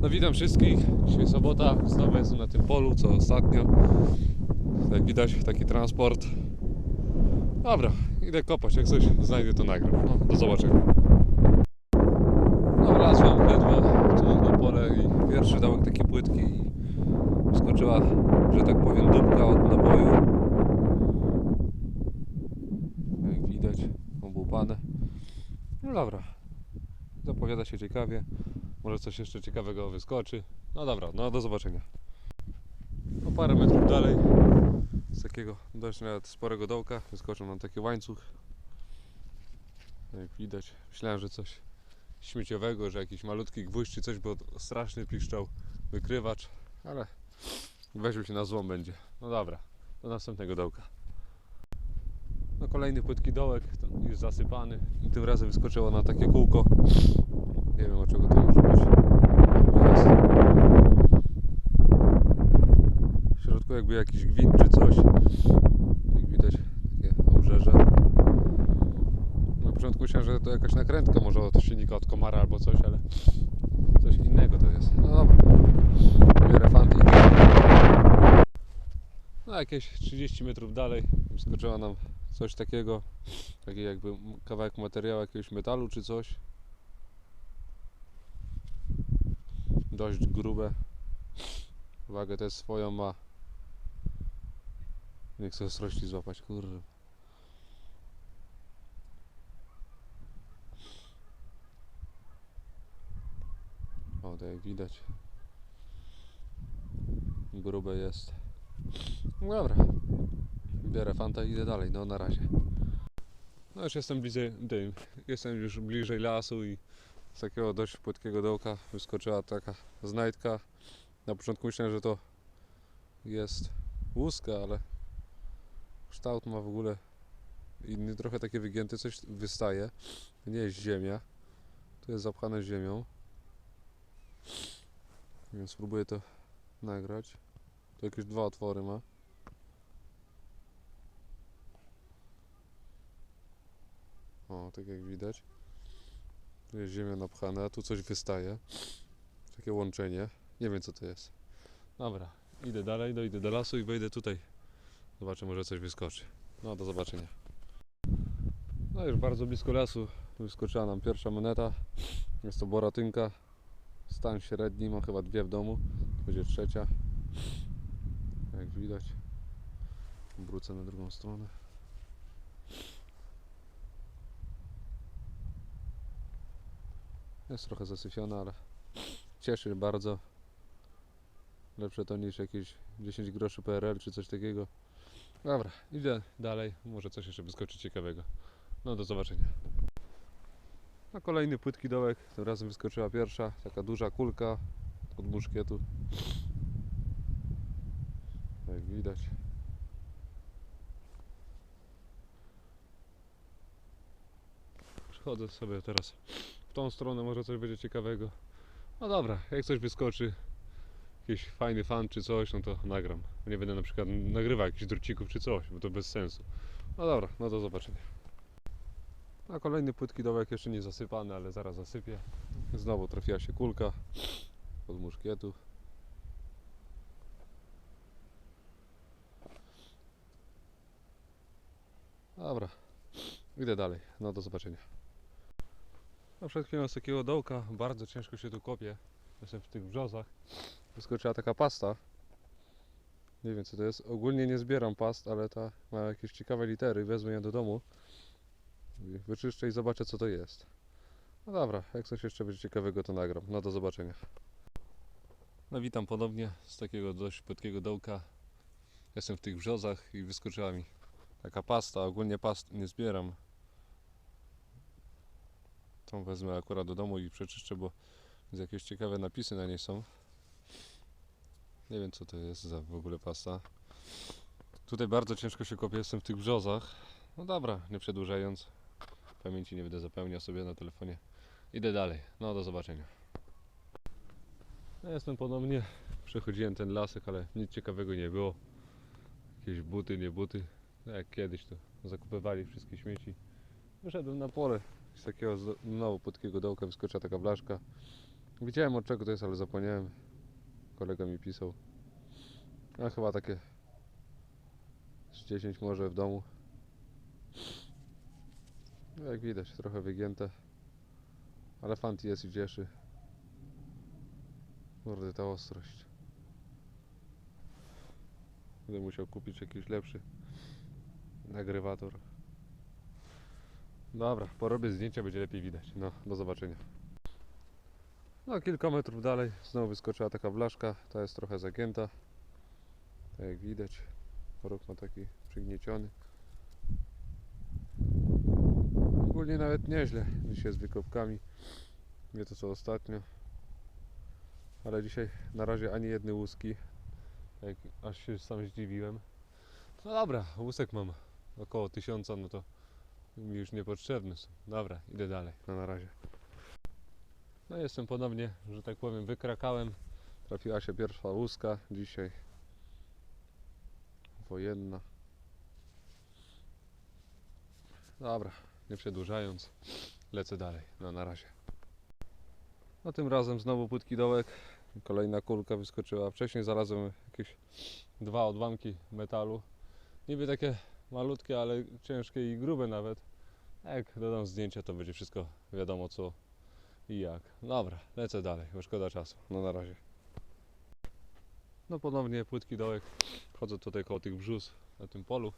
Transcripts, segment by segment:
No witam wszystkich. Dzisiaj sobota. Znowu jestem na tym polu, co ostatnio. Jak widać, taki transport. Dobra, idę kopać. Jak coś znajdę, to nagram. No, do zobaczenia. No, wlazłem ledwo na pole i pierwszy dołek taki płytki i skoczyła, że tak powiem, dupka od naboju. Jak widać, obłupane. No dobra, zapowiada się ciekawie. Może coś jeszcze ciekawego wyskoczy. No dobra, no do zobaczenia. No parę metrów dalej z takiego dość nawet sporego dołka wyskoczył nam taki łańcuch. Jak widać, myślałem, że coś śmieciowego, że jakiś malutki gwóźdź czy coś, bo straszny piszczał wykrywacz, ale weźmy się na złom będzie. No dobra, do następnego dołka. No kolejny płytki dołek, już zasypany i tym razem wyskoczyło na takie kółko. Nie wiem, od czego to może być. Jest. W środku jakby jakiś gwint czy coś. Jak widać, takie obrzeże. Na początku myślałem, że to jakaś nakrętka, może od silnika od komara albo coś, ale coś innego to jest. No dobra. Biorę No jakieś 30 metrów dalej wyskoczyła nam coś takiego. Taki jakby kawałek materiału jakiegoś metalu czy coś. Dość grube. Wagę też swoją ma. Nie chcę ostrości złapać, kurde. O, jak widać. Grube jest. No Dobra. Biorę fanta i idę dalej, no na razie. No już jestem bliżej, jestem już bliżej lasu i z takiego dość płytkiego dołka wyskoczyła taka znajdka. Na początku myślałem, że to jest łuska, ale kształt ma w ogóle inny, trochę takie wygięty, coś wystaje. To nie jest ziemia, to jest zapchane ziemią. Więc spróbuję to nagrać. To jakieś dwa otwory ma. O, tak jak widać. Jest ziemia napchana, a tu coś wystaje. Takie łączenie. Nie wiem co to jest. Dobra, idę dalej, dojdę do lasu i wejdę tutaj. Zobaczę, może coś wyskoczy. No, do zobaczenia. No już bardzo blisko lasu wyskoczyła nam pierwsza moneta. Jest to boratynka. Stan średni, mam chyba dwie w domu. To będzie trzecia. Jak widać. Wrócę na drugą stronę. Jest trochę zasyfiona, ale cieszy bardzo. Lepsze to niż jakieś 10 groszy PRL czy coś takiego. Dobra, idę dalej. Może coś jeszcze wyskoczy ciekawego. No do zobaczenia. No kolejny płytki dołek. Tym razem wyskoczyła pierwsza, taka duża kulka od muszkietu. Jak widać. Przechodzę sobie teraz w tą stronę, może coś będzie ciekawego. No dobra, jak coś wyskoczy, jakiś fajny fan czy coś, no to nagram. Nie będę na przykład nagrywał jakichś drucików czy coś, bo to bez sensu. No dobra, no do zobaczenia. A kolejny płytki dołek jeszcze nie zasypany, ale zaraz zasypię. Znowu trafiła się kulka od muszkietu. Dobra, idę dalej. No do zobaczenia. No przed chwilą z takiego dołka bardzo ciężko się tu kopie. Jestem w tych brzozach. Wyskoczyła taka pasta. Nie wiem co to jest. Ogólnie nie zbieram past, ale ta ma jakieś ciekawe litery. Wezmę ją do domu. Wyczyszczę i zobaczę co to jest. No dobra, jak coś jeszcze będzie ciekawego to nagram. No do zobaczenia. No witam ponownie z takiego dość płytkiego dołka. Jestem w tych brzozach i wyskoczyła mi taka pasta. Ogólnie past nie zbieram. Tą wezmę akurat do domu i przeczyszczę, bo jakieś ciekawe napisy na niej są. Nie wiem co to jest za w ogóle pasta. Tutaj bardzo ciężko się kopie, jestem w tych brzozach. No dobra, nie przedłużając. Pamięci nie będę zapełniał sobie na telefonie. Idę dalej. No do zobaczenia. Ja jestem ponownie. Przechodziłem ten lasek, ale nic ciekawego nie było. Jakieś buty, nie buty. No Jak kiedyś to zakupywali wszystkie śmieci. Wyszedłem na pole. Z takiego znowu płytkiego dołka wyskoczyła taka blaszka. Widziałem od czego to jest, ale zapomniałem. Kolega mi pisał. A chyba takie z 10 może w domu. No, Jak widać, trochę wygięte. Ale fanty jest i cieszy. Kurde, ta ostrość. Będę musiał kupić jakiś lepszy nagrywator. Dobra, porobię zdjęcia, będzie lepiej widać. No, do zobaczenia. No, kilka metrów dalej znowu wyskoczyła taka blaszka. Ta jest trochę zagięta. Tak jak widać. Porok ma taki przygnieciony. Ogólnie nawet nieźle. Dzisiaj z wykopkami. Nie to co ostatnio. Ale dzisiaj na razie ani jedny łuski. Jak aż się sam zdziwiłem. No dobra, łusek mam około tysiąca, no to mi już niepotrzebny są. Dobra, idę dalej. No na razie. No jestem ponownie, że tak powiem, wykrakałem. Trafiła się pierwsza łuska dzisiaj. Wojenna. Dobra, nie przedłużając, lecę dalej. No na razie. No tym razem znowu płytki dołek. Kolejna kulka wyskoczyła. Wcześniej znalazłem jakieś dwa odłamki metalu. Niby takie malutkie, ale ciężkie i grube nawet. Jak dodam zdjęcia, to będzie wszystko wiadomo co i jak. Dobra, lecę dalej, bo szkoda czasu. No na razie. No ponownie płytki dołek. Chodzę tutaj koło tych brzus na tym polu.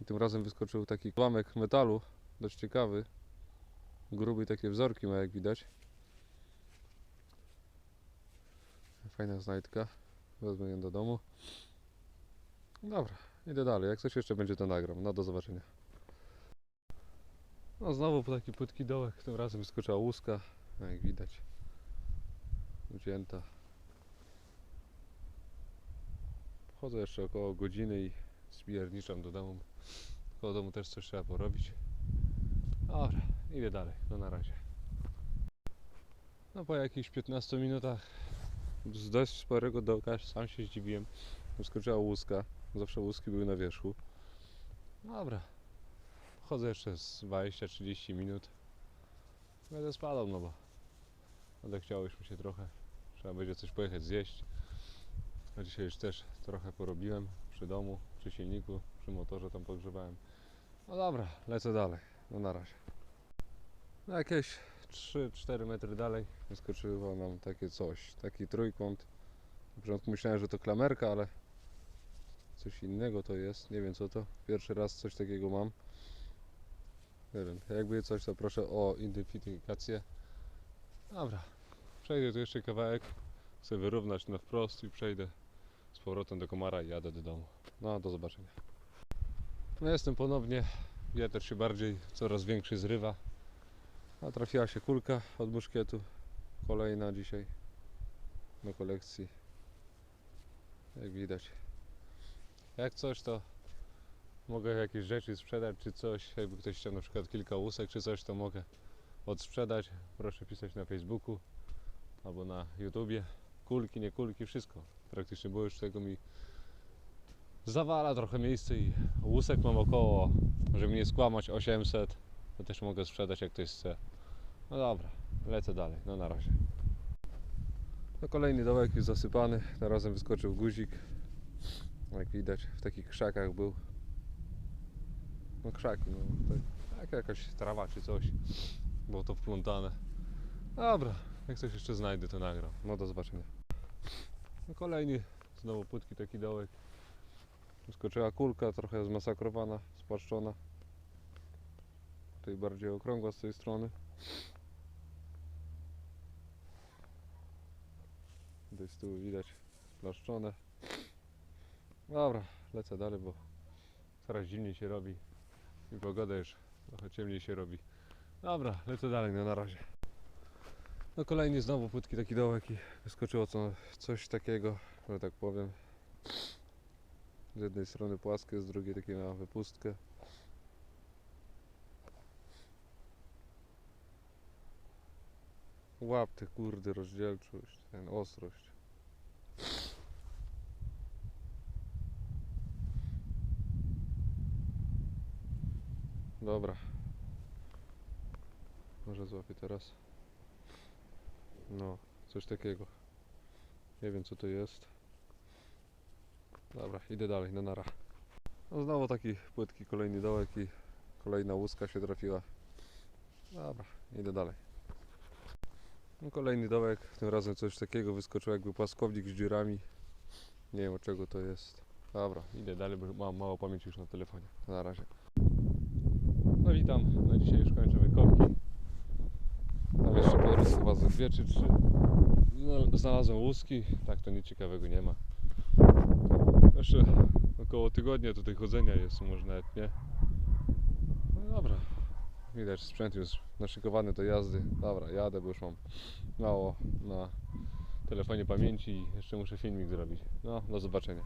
I tym razem wyskoczył taki klamek metalu, dość ciekawy. Gruby takie wzorki ma jak widać. Fajna znajdka. Wezmę ją do domu. Dobra, idę dalej. Jak coś jeszcze będzie to nagram. No do zobaczenia. No znowu po taki płytki dołek. Tym razem wyskoczyła łuska. No jak widać. Ucięta. Chodzę jeszcze około godziny i spierniczam do domu. Koło domu też coś trzeba porobić. Dobra, idę dalej. No na razie. No po jakichś 15 minutach z dość sporego dołka, sam się zdziwiłem. Wyskoczyła łuska. Zawsze łuski były na wierzchu. Dobra. Chodzę jeszcze z 20-30 minut. Będę spadał, no bo odechciało już mi się trochę. Trzeba będzie coś pojechać zjeść. A dzisiaj już też trochę porobiłem przy domu, przy silniku, przy motorze tam pogrzebałem. No dobra, lecę dalej. No na razie. No jakieś 3-4 metry dalej wyskoczyło nam takie coś, taki trójkąt. Na początku myślałem, że to klamerka, ale coś innego to jest. Nie wiem co to. Pierwszy raz coś takiego mam. Nie wiem, jakby coś to proszę o identyfikację. Dobra, przejdę tu jeszcze kawałek, chcę wyrównać na wprost i przejdę z powrotem do komara i jadę do domu. No, do zobaczenia. No jestem ponownie, wiatr się bardziej, coraz większy zrywa. A trafiła się kulka od muszkietu, kolejna dzisiaj do kolekcji. Jak widać. Jak coś to mogę jakieś rzeczy sprzedać czy coś, jakby ktoś chciał na przykład kilka łusek czy coś, to mogę odsprzedać. Proszę pisać na Facebooku albo na YouTubie. Kulki, nie kulki, wszystko. Praktycznie, bo już tego mi zawala trochę miejsce i łusek mam około, żeby nie skłamać, 800. To też mogę sprzedać jak ktoś chce. No dobra, lecę dalej, no na razie. No kolejny dołek jest zasypany, tym razem wyskoczył guzik. Jak widać w takich krzakach był. No krzaki, no tak, tak jakaś trawa czy coś. Było to wplątane. Dobra, jak coś jeszcze znajdę to nagram. No do zobaczenia. No kolejny, znowu płytki taki dołek. Wyskoczyła kulka, trochę zmasakrowana, spłaszczona. Tutaj bardziej okrągła z tej strony. Tutaj z tyłu widać splaszczone. Dobra, lecę dalej, bo coraz zimniej się robi i pogoda już trochę ciemniej się robi. Dobra, lecę dalej, no na razie. No kolejny znowu płytki taki dołek i wyskoczyło co, coś takiego, że tak powiem. Z jednej strony płaskie, z drugiej takie ma wypustkę. Łap ty kurde rozdzielczość, ten ostrość. Dobra. Może złapię teraz. No, coś takiego. Nie wiem co to jest. Dobra, idę dalej, na nara. No znowu taki płytki kolejny dołek i kolejna łuska się trafiła. Dobra, idę dalej. No kolejny dołek, tym razem coś takiego wyskoczyło jakby płaskownik z dziurami. Nie wiem czego to jest. Dobra, idę dalej, bo mam mało pamięci już na telefonie. Na razie. No witam, na dzisiaj już kończę wykopki. Tam jeszcze podrosło chyba ze dwie czy trzy. Znal- Znalazłem łuski, tak to nic ciekawego nie ma. Jeszcze około tygodnia tutaj chodzenia jest, może nawet nie. No dobra. Widać, sprzęt już naszykowany do jazdy. Dobra, jadę, bo już mam mało na telefonie pamięci i jeszcze muszę filmik zrobić. No, do zobaczenia.